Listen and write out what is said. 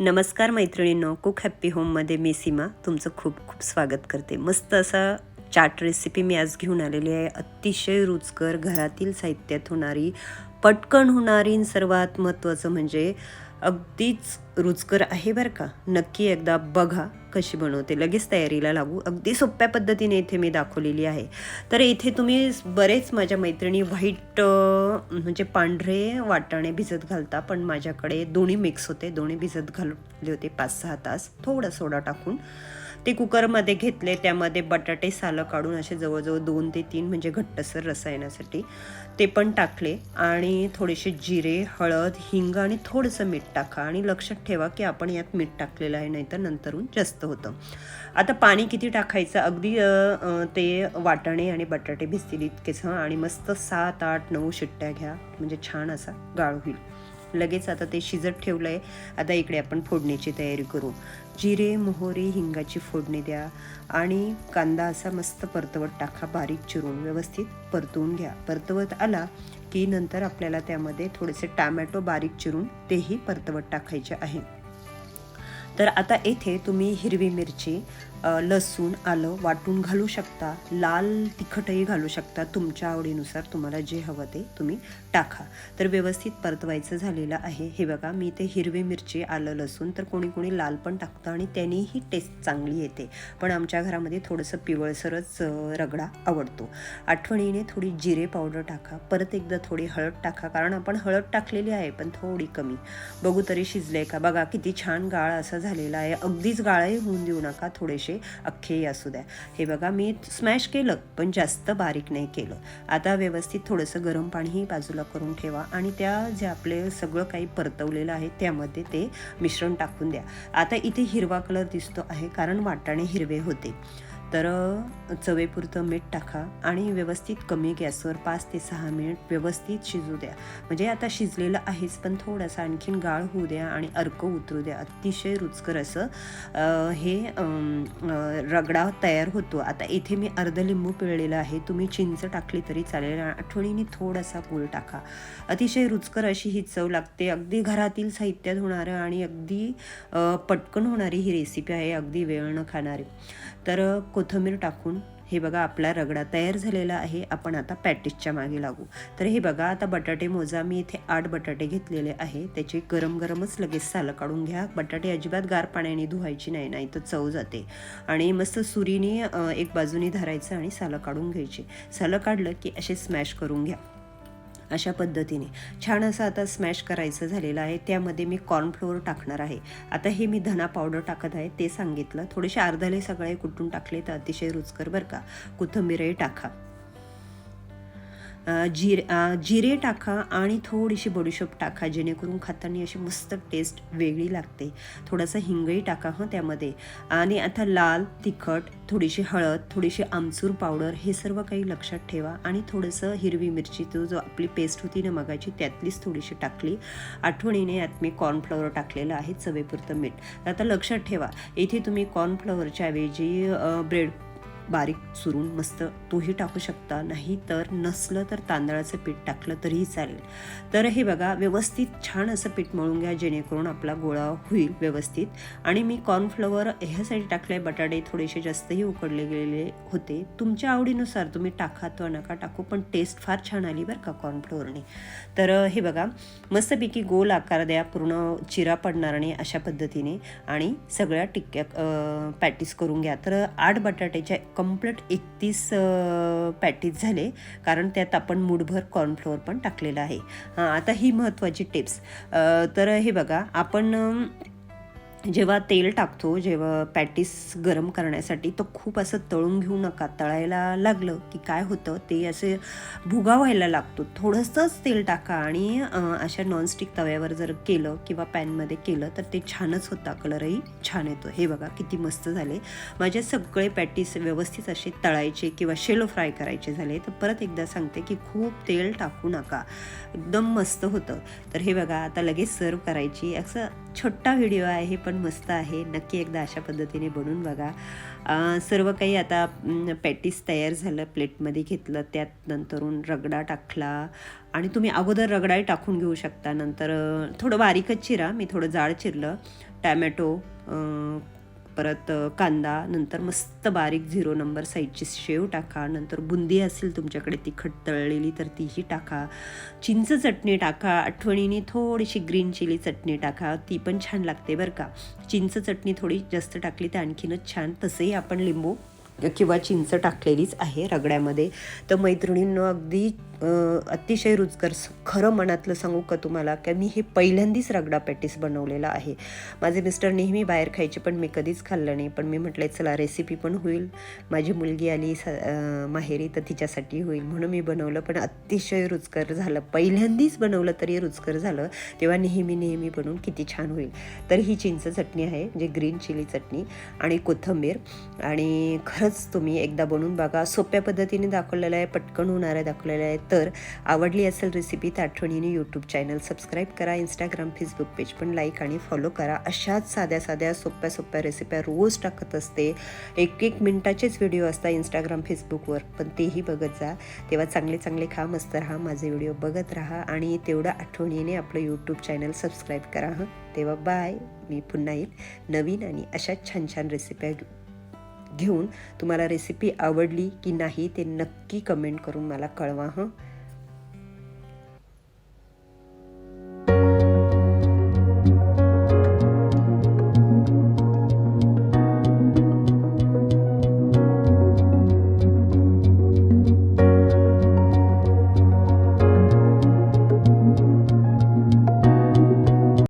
नमस्कार मैत्रिणींनो cook happy होममध्ये मी सीमा तुमचं खूप खूप स्वागत करते. मस्त असा चाट रेसिपी मी आज घेऊन आलेली आहे. अतिशय रुचकर घरातील साहित्यात होणारी पटकन होणारी सर्वात महत्त्वाचं म्हणजे अगदीच रुचकर आहे बरं का? नक्की एकदा बघा कशी बनवते. लगेच तयारीला लागू. अगदी सोप्या पद्धतीने इथे मी दाखवलेली आहे. तर इथे तुम्ही बरेच माझ्या मैत्रिणी व्हाईट म्हणजे पांढरे वाटाणे भिजत घालता. पण माझ्याकडे दोन्ही मिक्स होते. दोन्ही भिजत घालले होते पाच सहा तास. थोडा सोडा टाकून. ते कुकरमध्ये घेतले त्यामध्ये बटाटे सालं काढून असे जवळजवळ दोन ते तीन म्हणजे घट्टसर रसा येण्यासाठी ते पण टाकले. आणि थोडेसे जिरे हळद हिंग आणि थोडंसं मीठ टाका. आणि लक्षात ठेवा की आपण यात मीठ टाकलेलं आहे नाहीतर नंतरून जास्त होतं. आता पाणी किती टाकायचं? अगदी ते वाटाणे आणि बटाटे भिजतील इतकेच आणि मस्त सात आठ नऊ शिट्ट्या घ्या. म्हणजे छान असा गाळ होईल. लगेच आता ते शिजत ठेवलं आहे आता इकडे आपण फोडणीची तयारी करू. जिरे मोहरी हिंगाची फोडणी द्या आणि कांदा असा मस्त परतवत टाका बारीक चिरून. व्यवस्थित परतवून घ्या. परतवत आला की नंतर आपल्याला त्यामध्ये थोडेसे टॅमॅटो बारीक चिरून तेही परतवत टाकायचे आहे. तर आता येथे तुम्ही हिरवी मिरची लसूण आलं वाटून घालू शकता. लाल तिखटही घालू शकता. तुमच्या आवडीनुसार तुम्हाला जे हवं ते तुम्ही टाका. तर व्यवस्थित परतवायचं झालेलं आहे. हे बघा मी ते हिरवी मिरची आलं लसूण तर कोणी कोणी लाल पण टाकतं आणि त्यानेही टेस्ट चांगली येते. पण आमच्या घरामध्ये थोडंसं पिवळसरच रगडा आवडतो. आठवणीने थोडी जिरे पावडर टाका. परत एकदा थोडी हळद टाका. कारण आपण हळद टाकलेली आहे पण थोडी कमी. बघू तरी शिजले का? बघा किती छान गाळ असा झालेला आहे. अगदीच गाळही होऊन देऊ नका. थोडेसे अख्खेही असू द्या. हे बघा मी स्मॅश केलं पण जास्त बारीक नाही केलं. आता व्यवस्थित थोडंसं गरम पाणीही बाजूला करून ठेवा आणि त्या जे आपले सगळं काही परतवलेलं आहे त्यामध्ये ते मिश्रण टाकून द्या. आता इथे हिरवा कलर दिसतो आहे कारण वाटाणे हिरवे होते. तर चवेपुरतं मीठ टाका आणि व्यवस्थित कमी गॅसवर पाच ते सहा मिनिट व्यवस्थित शिजू द्या. म्हणजे आता शिजलेलं आहेच पण थोडासा आणखीन गाळ होऊ द्या आणि अर्क उतरू द्या. अतिशय रुचकर असं हे रगडा तयार होतो. आता इथे मी अर्ध लिंबू पिळलेलं आहे. तुम्ही चिंच टाकली तरी चालेल आठवणीने थोडासा गूळ टाका. अतिशय रुचकर अशी ही चव लागते. अगदी घरातील साहित्यात होणारं आणि अगदी पटकन होणारी ही रेसिपी आहे. अगदी वेळ न खाणारी. तर कोथिंबीर टाकून हे बघा आपला रगडा तयार झालेला आहे. आपण आता पॅटिसच्या मागे लागू. तर हे बघा आता बटाटे मोजा. मी इथे आठ बटाटे घेतलेले आहे. त्याचे गरम गरमच लगेच सालं काढून घ्या. बटाटे अजिबात गार पाण्याने धुवायची नाही नाही तर चव जाते. आणि मस्त सुरीने एक बाजूनी धरायचं आणि सालं काढून घ्यायची. सालं काढलं की असे स्मॅश करून घ्या. अशा पद्धतीने. छान असं आता स्मॅश करायचं झालेलं आहे. त्यामध्ये मी कॉर्नफ्लोअर टाकणार आहे. आता हे मी धना पावडर टाकत आहे. ते सांगितलं. थोडेसे अर्धले सगळे कुटून टाकले तर अतिशय रुचकर बरं का. कोथंबीरही टाका. जिरे जिरे टाका आणि थोडीशी बडीशोप टाका जेणेकरून खाताना अशी मस्त टेस्ट वेगळी लागते. थोडासा हिंगही टाका हं त्यामध्ये. आणि आता लाल तिखट थोडीशी हळद थोडीशी आमचूर पावडर हे सर्व काही लक्षात ठेवा. आणि थोडंसं हिरवी मिरची तो जो आपली पेस्ट होती ना मगाची त्यातलीच थोडीशी टाकली. आठवणीने यात मी कॉर्नफ्लॉवर टाकलेलं आहे चवेपुरतं मीठ. आता लक्षात ठेवा इथे तुम्ही कॉर्नफ्लॉवरच्या ऐवजी ब्रेड बारीक चुरून मस्त तोही टाकू शकता. नाही तर नसलं तर तांदळाचं पीठ टाकलं तरीही चालेल. तर हे बघा व्यवस्थित छान असं पीठ मळून घ्या जेणेकरून आपला गोळा होईल व्यवस्थित. आणि मी कॉर्नफ्लॉवर ह्यासाठी टाकले बटाटे थोडेसे जास्तही उकडले गेलेले होते. तुमच्या आवडीनुसार तुम्ही टाका तो नका टाकू पण टेस्ट फार छान आली बरं का कॉर्नफ्लोअरने तर हे बघा मस्तपैकी गोल आकार द्या पूर्ण चिरा पडणार नाही अशा पद्धतीने. आणि सगळ्या टिक्क्या पॅटीस करून घ्या. तर आठ बटाट्याच्या कंप्लीट एकतीस पॅटीज झाले. कारण त्यात आपण मूडभर कॉर्नफ्लोअर पण टाकलेलं आहे. हां आता ही महत्त्वाची टिप्स तर हे बघा आपण जेव्हा तेल टाकतो जेव्हा पॅटीस गरम करण्यासाठी तो खूप असं तळून घेऊ नका. तळायला लागलं की काय होतं ते असे भुगा व्हायला लागतो. थोडंसंच तेल टाका आणि अशा नॉनस्टिक तव्यावर जर केलं किंवा पॅनमध्ये केलं तर ते छानच होता. कलरही छान येतो. हे बघा किती मस्त झाले. माझे सगळे पॅटीस व्यवस्थित असे तळायचे किंवा शेलो फ्राय करायचे झाले. तर परत एकदा सांगते की खूप तेल टाकू नका. एकदम मस्त होतं. तर हे बघा आता लगेच सर्व करायची. असं छोटा व्हिडिओ आहे पण मस्त आहे. नक्की एकदा अशा पद्धतीने बनवून बघा. सर्व काही आता पॅटीस तयार झालं प्लेटमध्ये घेतलं त्यात नंतरून रगडा टाकला. आणि तुम्ही अगोदर रगडाही टाकून घेऊ शकता. नंतर थोडं बारीकच चिरा. मी थोडं जाड चिरलं. टॅमॅटो परत कांदा नंतर मस्त बारीक झिरो नंबर साईजची शेव टाका नंतर बुंदी असेल तुमच्याकडे तिखट तळलेली तर तीही टाका. चिंच चटणी टाका आठवणीने थोडीशी ग्रीन चिली चटणी टाका ती पण छान लागते बरं का. चिंच चटणी थोडी जास्त टाकली तर आणखीनच छान तसंही आपण लिंबू किंवा चिंच टाकलेलीच आहे रगड्यामध्ये. तर मैत्रिणींनो अगदी अतिशय रुचकर स- खरं मनातलं सांगू का तुम्हाला? का मी हे पहिल्यांदाच रगडा पॅटीस बनवलेला आहे. माझे मिस्टर नेहमी बाहेर खायचे पण मी कधीच खाल्लं नाही. पण मी म्हटलं चला रेसिपी पण होईल. माझी मुलगी आली स माहेरी तर तिच्यासाठी होईल. म्हणून मी बनवलं पण अतिशय रुचकर झालं. पहिल्यांदाच बनवलं तरी रुचकर झालं. तेव्हा नेहमी नेहमी बनवून किती छान होईल. तर ही चिंच चटणी आहे म्हणजे ग्रीन चिली चटणी आणि कोथिंबीर. आणि खरंच तुम्ही एकदा बनवून बघा. सोप्या पद्धतीने दाखवलेलं आहे पटकन होणाऱ्या दाखवलेलं आहे तर आवडली असेल रेसिपी तर आठवणीने यूट्यूब चॅनल सबस्क्राईब करा इंस्टाग्राम फेसबुक पेज पण लाईक आणि फॉलो करा. अशाच साध्या साध्या सोप्या सोप्या रेसिप्या रोज टाकत असते. एक एक मिनटाचेच व्हिडिओ असतात इंस्टाग्राम फेसबुकवर पण तेही बघत जा. तेव्हा चांगले चांगले खा मस्त राहा माझे व्हिडिओ बघत राहा आणि तेवढं आठवणीने आपलं यूट्यूब चॅनल सबस्क्राईब करा हं. तेव्हा बाय मी पुन्हा येईल नवीन आणि अशा छान छान रेसिप्या घेऊन तुम्हाला रेसिपी आवडली की नाही ते नक्की कमेंट करून मला कळवा हं?